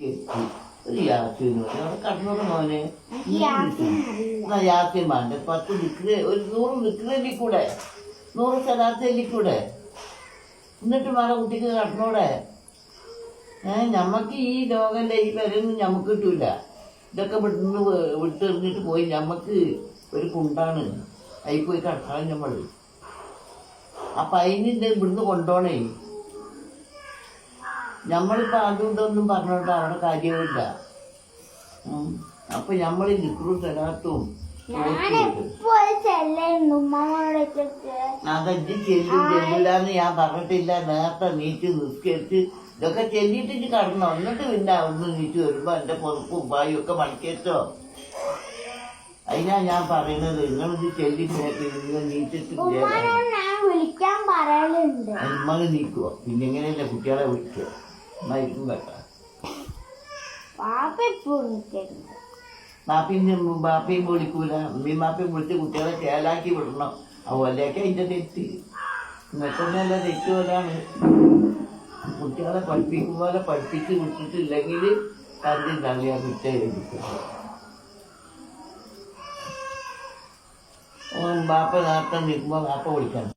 ഒരു യാസിന് അവിടെ കടന്നോടെ മോനെ? യാസിൻ വേണ്ട? പത്ത് നിൽക്കുക ഒരു നൂറ് നിൽക്കുന്നതിൽ കൂടെ? നൂറ് സ്ഥലത്തിൽ കൂടെ? എന്നിട്ട് വേണം കുട്ടിക്ക് കടന്നോടെ ഏഹ് നമുക്ക് ഈ ലോകം ഈ വരൊന്നും നമുക്ക് കിട്ടൂല. ഇതൊക്കെ വിട്ടുന്ന് വിട്ടെറിഞ്ഞിട്ട് പോയി നമുക്ക് ഒരു കുണ്ടാണ്. അതിൽ പോയി കടക്കാൻ നമ്മൾ അപ്പൊ അതിന് ഇവിടുന്ന് കൊണ്ടോണേ. നമ്മളിപ്പോ അതും ഇതൊന്നും പറഞ്ഞോണ്ട് അവിടെ കാര്യമില്ല. അപ്പൊ നമ്മൾ ലിക്രു തരാത്തും അതെ അതജ്ജി ചെല്ലും ചെല്ലില്ലാന്ന് ഞാൻ പറഞ്ഞിട്ടില്ല. നേരത്തെ നീറ്റ് നിസ്കരിച്ച് ഇതൊക്കെ ചെല്ലിട്ട് കടന്നു. എന്നിട്ട് പിന്നെ അവിടുന്ന് നീറ്റ് വരുമ്പോ എന്റെ പൊറുപ്പും ഉപ്പായും ഒക്കെ മണിക്കേറ്റോ? അതിനാ ഞാൻ പറയുന്നത്. നിങ്ങളിത് ചെല്ലി നീറ്റിട്ട് വിളിക്കാൻ പറയലുണ്ട്. നീക്കുവോ? പിന്നെ എങ്ങനെയല്ലേ കുട്ടികളെ വിളിക്കുക? പാപ്പ ഇപ്പൊ വിളിക്കരുത്? ബാപ്പിയും വിളിക്കൂല. ഉമ്മയും ബാപ്പയും വിളിച്ച് കുട്ടികളെ ചേലാക്കി വിടണം. അതുപോലെയൊക്കെ അതിന്റെ തെറ്റ്. ഇന്നത്തെ തെറ്റ് പോലാണ്. കുട്ടികളെ പഠിപ്പിക്കും പോലെ പഠിപ്പിച്ച് വിട്ടിട്ടില്ലെങ്കിൽ തന്റെ തള്ളിയാ കുറ്റ എടുക്കും ബാപ്പ നേരത്തെ നിൽക്കുമ്പോൾ ബാപ്പ വിളിക്കണം